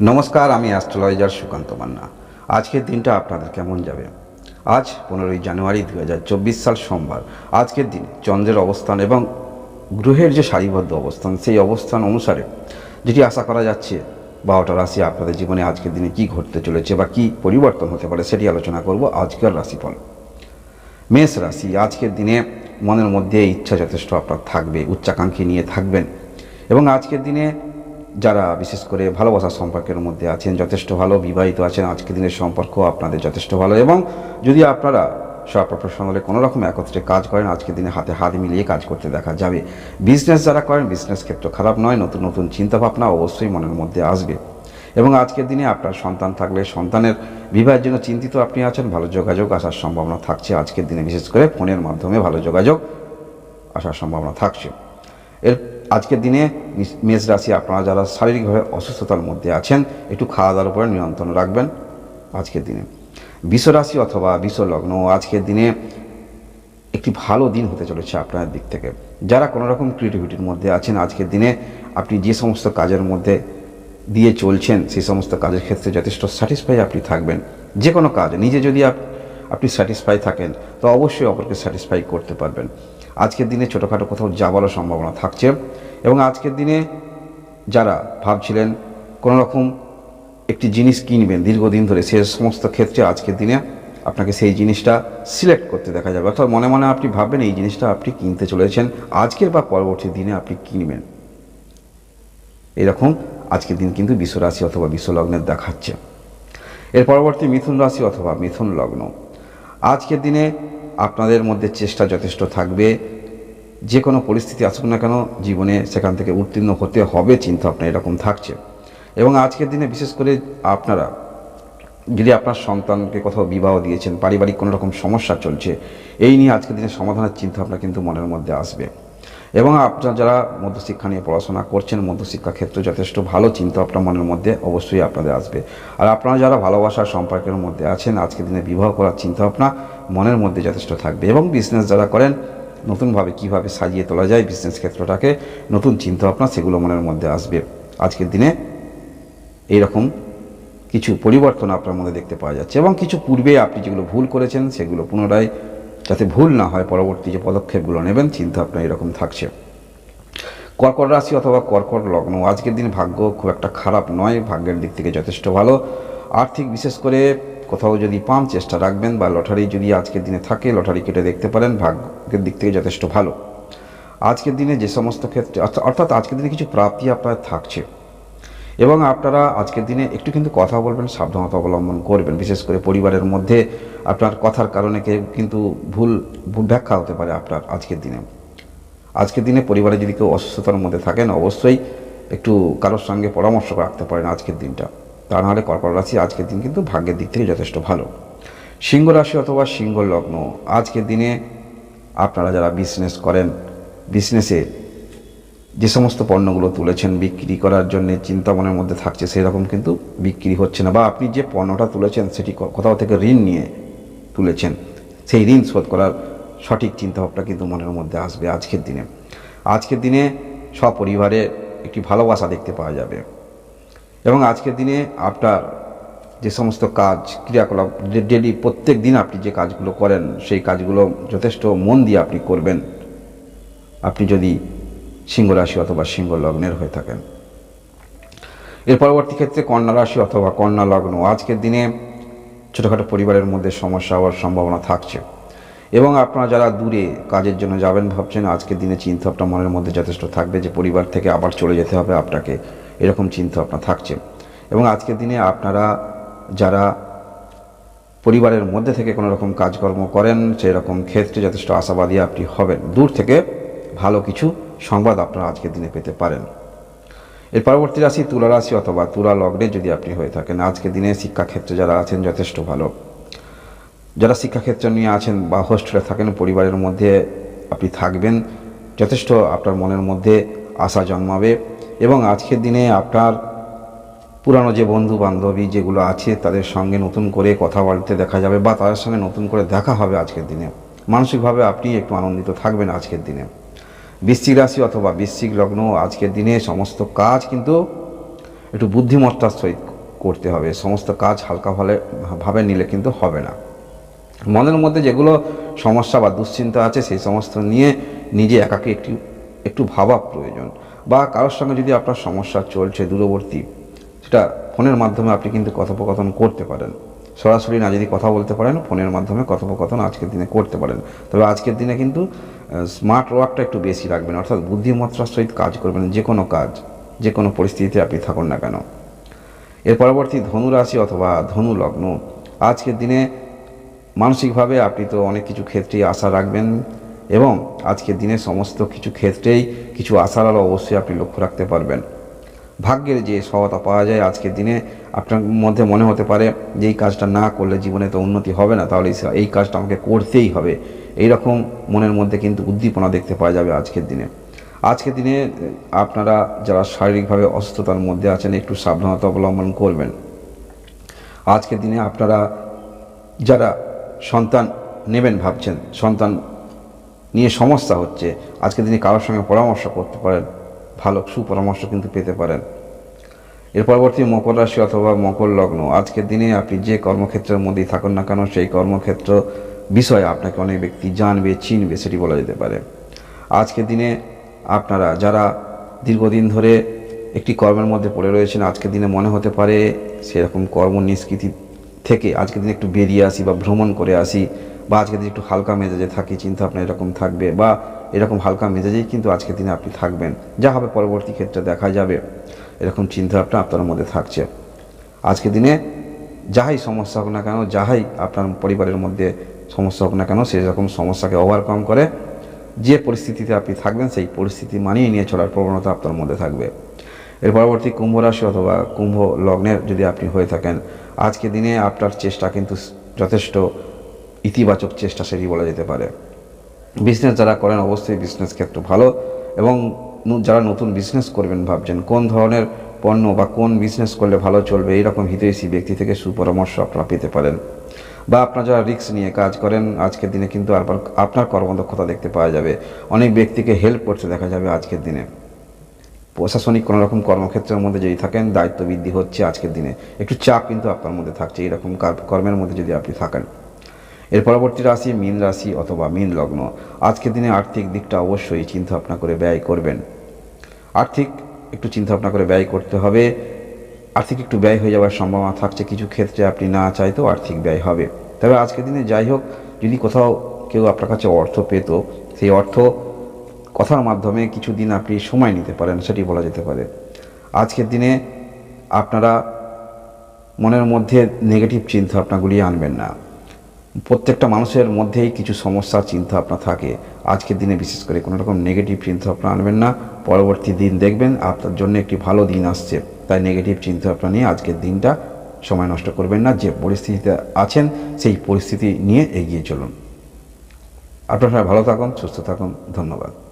নমস্কার, আমি অ্যাস্ট্রোলজার সুকান্ত মান্না। আজকের দিনটা আপনাদের কেমন যাবে? আজ পনেরোই জানুয়ারি দু হাজার চব্বিশ সাল সোমবার। আজকের দিন চন্দ্রের অবস্থান এবং গ্রহের যে সারিবদ্ধ অবস্থান, সেই অবস্থান অনুসারে যেটি আশা করা যাচ্ছে, বারোটা রাশি আপনাদের জীবনে আজকের দিনে কি ঘটতে চলেছে বা কি পরিবর্তন হতে পারে সেটি আলোচনা করব আজকের রাশিফল। মেষ রাশি, আজকের দিনে মনের মধ্যে ইচ্ছা যথেষ্ট আপনার থাকবে, উচ্চাকাঙ্ক্ষী নিয়ে থাকবেন। এবং আজকের দিনে যারা বিশেষ করে ভালোবাসার সম্পর্কের মধ্যে আছেন, যথেষ্ট ভালো, বিবাহিত আছেন, আজকের দিনের সম্পর্ক আপনাদের যথেষ্ট ভালো এবং যদি আপনারা সব প্রফেশনালে কোনো রকম একত্রে কাজ করেন, আজকের দিনে হাতে হাত মিলিয়ে কাজ করতে দেখা যাবে। বিজনেস যারা করেন বিজনেস ক্ষেত্র খারাপ নয়, নতুন নতুন চিন্তাভাবনা অবশ্যই মনের মধ্যে আসবে। এবং আজকের দিনে আপনার সন্তান থাকলে সন্তানের বিবাহের জন্য চিন্তিত আপনি আছেন, ভালো যোগাযোগ আসার সম্ভাবনা থাকছে। আজকের দিনে বিশেষ করে ফোনের মাধ্যমে ভালো যোগাযোগ আসার সম্ভাবনা থাকছে। এর আজকের দিনে মেষ রাশি আপনারা যারা শারীরিকভাবে অসুস্থতার মধ্যে আছেন, একটু খাওয়া দাওয়ার উপরে নিয়ন্ত্রণ রাখবেন আজকের দিনে। বিষ রাশি অথবা বিষ লগ্ন, আজকের দিনে একটি ভালো দিন হতে চলেছে আপনার দিক থেকে। যারা কোনো রকম ক্রিয়েটিভিটির মধ্যে আছেন, আজকের দিনে আপনি যে সমস্ত কাজের মধ্যে দিয়ে চলছেন সেই সমস্ত কাজের ক্ষেত্রে যথেষ্ট স্যাটিসফাই আপনি থাকবেন। যে কোনো কাজ, নিজে যদি আপনি স্যাটিসফাই থাকেন, তো অবশ্যই অপরকে স্যাটিসফাই করতে পারবেন। আজকের দিনে ছোটোখাটো কোথাও যাওয়ারও সম্ভাবনা থাকছে এবং আজকের দিনে যারা ভাবছিলেন কোনো রকম একটি জিনিস কিনবেন, দীর্ঘদিন ধরে সে সমস্ত ক্ষেত্রে আজকের দিনে আপনাকে সেই জিনিসটা সিলেক্ট করতে দেখা যাবে। অর্থাৎ মনে মনে আপনি ভাববেন, এই জিনিসটা আপনি কিনতে চলেছেন, আজকের বা পরবর্তী দিনে আপনি কিনবেন। এরকম আজকের দিন কিন্তু বিশ্ব রাশি অথবা বিশ্ব লগ্নের দেখাচ্ছে। এর পরবর্তী মিথুন রাশি অথবা মিথুন লগ্ন। আজকের দিনে আপনাদের মধ্যে চেষ্টা যথেষ্ট থাকবে। যে কোনো পরিস্থিতি আসুক না কেন, জীবনে সেখান থেকে উত্তীর্ণ হতে হবে চিন্তা আপনার এরকম থাকছে। এবং আজকের দিনে বিশেষ করে আপনারা, যদি আপনার সন্তানকে কোথাও বিবাহ দিয়েছেন, পারিবারিক কোনো রকম সমস্যা চলছে, এই নিয়ে আজকের দিনে সমাধানের চিন্তা আপনার কিন্তু মনের মধ্যে আসবে। এবং আপনার যারা মধ্যশিক্ষা নিয়ে পড়াশোনা করছেন, মধ্যশিক্ষা ক্ষেত্রে যথেষ্ট ভালো চিন্তা আপনার মনের মধ্যে অবশ্যই আপনাদের আসবে। আর আপনারা যারা ভালোবাসার সম্পর্কের মধ্যে আছেন আজকের দিনে বিবাহ করার চিন্তা ভাবনা মনের মধ্যে যথেষ্ট থাকবে এবং বিজনেস যারা করেন, নতুনভাবে কীভাবে সাজিয়ে তোলা যায় বিজনেস ক্ষেত্রটাকে, নতুন চিন্তা ভাবনা সেগুলো মনের মধ্যে আসবে। আজকের দিনে এইরকম কিছু পরিবর্তন আপনার মধ্যে দেখতে পাওয়া যাচ্ছে এবং কিছু পূর্বে আপনি যেগুলো ভুল করেছেন সেগুলো পুনরায় যাতে ভুল না হয় পরবর্তী যে পদক্ষেপগুলো নেবেন চিন্তা আপনার এরকম থাকছে। কর্কট রাশি অথবা কর্কট লগ্ন, আজকের দিন ভাগ্য খুব একটা খারাপ নয়, ভাগ্যের দিক থেকে যথেষ্ট ভালো। আর্থিক বিশেষ করে কোথাও যদি পান, চেষ্টা রাখবেন বা লটারি যদি আজকের দিনে থাকে, লটারি কেটে দেখতে পারেন, ভাগ্যের দিক থেকে যথেষ্ট ভালো। আজকের দিনে যে সমস্ত ক্ষেত্রে অর্থাৎ- অর্থাৎ আজকের দিনে কিছু প্রাপ্তি আপনার থাকছে। এবং আপনারা আজকের দিনে একটু কিন্তু কথা বলবেন, সাবধানতা অবলম্বন করবেন। বিশেষ করে পরিবারের মধ্যে আপনার কথার কারণে কেউ কিন্তু ভুল ভুল ব্যাখ্যা হতে পারে আপনার আজকের দিনে। আজকের দিনে পরিবারে যদি কেউ অসুস্থতার মধ্যে থাকেন, অবশ্যই একটু কারোর সঙ্গে পরামর্শ রাখতে পারেন আজকের দিনটা। তা নাহলে কর্কট রাশি আজকের দিন কিন্তু ভাগ্যের দিক থেকে যথেষ্ট ভালো। সিংহ রাশি অথবা সিংহ লগ্ন, আজকের দিনে আপনারা যারা বিজনেস করেন বিজনেসে যে সমস্ত পণ্যগুলো তুলেছেন বিক্রি করার জন্য চিন্তা মনের মধ্যে থাকছে সেই রকম কিন্তু বিক্রি হচ্ছে না। বা আপনি যে পণ্যটা তুলেছেন, সেটি কোথাও থেকে ঋণ নিয়ে তুলেছেন, সেই ঋণ শোধ করার সঠিক চিন্তাভাবনা কিন্তু মনের মধ্যে আসবে আজকের দিনে। আজকের দিনে সপরিবারে একটি ভালোবাসা দেখতে পাওয়া যাবে। এবং আজকের দিনে আপনার যে সমস্ত কাজ, ক্রিয়াকলাপ ডেলি প্রত্যেক দিন আপনি যে কাজগুলো করেন, সেই কাজগুলো যথেষ্ট মন দিয়ে আপনি করবেন। আপনি যদি সিংহ রাশি অথবা সিংহ লগ্নের হয়ে থাকেন। এর পরবর্তী ক্ষেত্রে কন্যা রাশি অথবা কন্যা লগ্ন। আজকের দিনে ছোটোখাটো পরিবারের মধ্যে সমস্যা হওয়ার সম্ভাবনা থাকছে। এবং আপনারা যারা দূরে কাজের জন্য যাবেন ভাবছেন, আজকের দিনে চিন্তা আপনার মনের মধ্যে যথেষ্ট থাকবে যে পরিবার থেকে আবার চলে যেতে হবে আপনাকে। এরকম চিন্তা আপনার থাকছে। এবং আজকের দিনে আপনারা যারা পরিবারের মধ্যে থেকে কোনো রকম কাজকর্ম করেন, সেরকম ক্ষেত্রে যথেষ্ট আশাবাদী আপনি হবেন। দূর থেকে ভালো কিছু সংবাদ আপনারা আজকের দিনে পেতে পারেন। এর পরবর্তী রাশি তুলা রাশি অথবা তুলা লগ্নে যদি আপনি হয়ে থাকেন, আজকের দিনে শিক্ষাক্ষেত্রে যারা আছেন যথেষ্ট ভালো। যারা শিক্ষাক্ষেত্র নিয়ে আছেন বা হোস্টেলে থাকেন, পরিবারের মধ্যে আপনি থাকবেন, যথেষ্ট আপনার মনের মধ্যে আশা জন্মাবে এবং আজকের দিনে আপনার পুরানো যে বন্ধু বান্ধবী যেগুলো আছে, তাদের সঙ্গে নতুন করে কথা বলতে দেখা যাবে বা তাদের সঙ্গে নতুন করে দেখা হবে আজকের দিনে। মানসিকভাবে আপনি একটু আনন্দিত থাকবেন আজকের দিনে। বৃশ্চিক রাশি অথবা বৃশ্চিক লগ্ন, আজকের দিনে সমস্ত কাজ কিন্তু একটু বুদ্ধিমত্তার সহিত করতে হবে। সমস্ত কাজ হালকা ভাবে ভাবে নিলে কিন্তু হবে না। মনের মধ্যে যেগুলো সমস্যা বা দুশ্চিন্তা আছে, সেই সমস্ত নিয়ে নিজে একাকে একটু একটু ভাবা প্রয়োজন। বা কারোর সঙ্গে যদি আপনার সমস্যা চলছে দূরবর্তী, সেটা ফোনের মাধ্যমে আপনি কিন্তু কথোপকথন করতে পারেন। সরাসরি না যদি কথা বলতে পারেন, ফোনের মাধ্যমে কথোপকথন আজকের দিনে করতে পারেন। তবে আজকের দিনে কিন্তু স্মার্ট ওয়ার্কটা একটু বেশি রাখবেন, অর্থাৎ বুদ্ধিমত্তার সহিত কাজ করবেন, যে কোনো কাজ, যে কোনো পরিস্থিতিতে আপনি থাকুন না কেন। এর পরবর্তী ধনু রাশি অথবা ধনু লগ্ন আজকের দিনে মানসিকভাবে আপনি তো অনেক কিছু ক্ষেত্রেই আশা রাখবেন এবং আজকের দিনে সমস্ত কিছু ক্ষেত্রেই কিছু আশার আলো অবশ্যই আপনি লক্ষ্য রাখতে পারবেন। ভাগ্যের যে সহায়তা পাওয়া যায় আজকের দিনে, আপনার মধ্যে মনে হতে পারে যে এই কাজটা না করলে জীবনে তো উন্নতি হবে না, তাহলে এই- কাজটা আমাকে করতেই হবে। এই রকম মনের মধ্যে কিন্তু উদ্দীপনা দেখতে পাওয়া যাবে আজকের দিনে। আজকের দিনে আপনারা যারা শারীরিকভাবে অসুস্থতার মধ্যে আছেন, একটু সাবধানতা অবলম্বন করবেন। আজকের দিনে আপনারা যারা সন্তান নেবেন ভাবছেন, সন্তান নিয়ে সমস্যা হচ্ছে, আজকের দিনে কারোর সঙ্গে পরামর্শ করতে পারেন। ভালো সুপরামর্শ কিন্তু পেতে পারেন। এর পরবর্তী মকর রাশি অথবা মকর লগ্ন। আজকের দিনে আপনি যে কর্মক্ষেত্রের মধ্যেই থাকুন না কেন, সেই কর্মক্ষেত্র বিষয়ে আপনাকে অনেক ব্যক্তি জানবে, চিনবে, সেটি বলা যেতে পারে। আজকের দিনে আপনারা যারা দীর্ঘদিন ধরে একটি কর্মের মধ্যে পড়ে রয়েছেন, আজকের দিনে মনে হতে পারে সেরকম কর্ম নিষ্কৃতি থেকে আজকের দিনে একটু বেরিয়ে আসি বা ভ্রমণ করে আসি। বা আজকের দিন একটু হালকা মেজাজে থাকি, চিন্তা ভাবনা এরকম থাকবে, বা এরকম হালকা মেজাজেই কিন্তু আজকের দিনে আপনি থাকবেন। যা হবে পরবর্তী ক্ষেত্রে দেখা যাবে। এরকম চিন্তা ভাবনা আপনার মধ্যে থাকছে। আজকের দিনে যাহাই সমস্যা হোক না কেন, যাহাই আপনার পরিবারের মধ্যে সমস্যা হোক না কেন সেই রকম সমস্যাকে ওভারকাম করে যে পরিস্থিতিতে আপনি থাকবেন, সেই পরিস্থিতি মানিয়ে নিয়ে চলার প্রবণতা আপনার মধ্যে থাকবে। এর পরবর্তী কুম্ভ রাশি অথবা কুম্ভ লগ্নের যদি আপনি হয়ে থাকেন আজকে দিনে আপনার চেষ্টা কিন্তু যথেষ্ট ইতিবাচক চেষ্টা সেটি বলা যেতে পারে। বিজনেস যারা করেন, অবশ্যই বিজনেস ক্ষেত্র ভালো এবং যারা নতুন বিজনেস করবেন ভাবছেন, কোন ধরনের পণ্য বা কোন বিজনেস করলে ভালো চলবে, এইরকম হিতৈষী ব্যক্তি থেকে সুপরামর্শ আপনারা পেতে পারেন। বা আপনারা যারা রিস্ক নিয়ে কাজ করেন, আজকের দিনে কিন্তু আবার আপনার কর্মদক্ষতা দেখতে পাওয়া যাবে। অনেক ব্যক্তিকে হেল্প করতে দেখা যাবে আজকের দিনে। প্রশাসনিক কোনো রকম কর্মক্ষেত্রের মধ্যে যদি থাকেন, দায়িত্ব বৃদ্ধি হচ্ছে আজকের দিনে। একটু চাপ কিন্তু আপনার মধ্যে থাকছে এরকম কর্মের মধ্যে যদি আপনি থাকেন। এর পরবর্তী রাশি মীন রাশি অথবা মীন লগ্ন। আজকের দিনে আর্থিক দিকটা অবশ্যই চিন্তা ভাবনা করে ব্যয় করবেন। আর্থিক একটু চিন্তা ভাবনা করে ব্যয় করতে হবে। আর্থিক একটু ব্যয় হয়ে যাওয়ার সম্ভাবনা থাকছে কিছু ক্ষেত্রে আপনি না চাইতেও আর্থিক ব্যয় হবে। তবে আজকের দিনে যাই হোক, যদি কোথাও কেউ আপনার কাছে অর্থ পেত, সেই অর্থ কথার মাধ্যমে কিছুদিন আপনি সময় নিতে পারেন, সেটি বলা যেতে পারে। আজকের দিনে আপনারা মনের মধ্যে নেগেটিভ চিন্তা ভাবনাগুলি আনবেন না। প্রত্যেকটা মানুষের মধ্যেই কিছু সমস্যা চিন্তা ভাবনা থাকে। আজকের দিনে বিশেষ করে কোনো রকম নেগেটিভ চিন্তা ভাবনা আনবেন না। পরবর্তী দিন দেখবেন আপনার জন্য একটি ভালো দিন আসছে। তাই নেগেটিভ চিন্তা ভাবনা নিয়ে আজকের দিনটা সময় নষ্ট করবেন না। যে পরিস্থিতিতে আছেন, সেই পরিস্থিতি নিয়ে এগিয়ে চলুন। আপনারা ভালো থাকুন, সুস্থ থাকুন। ধন্যবাদ।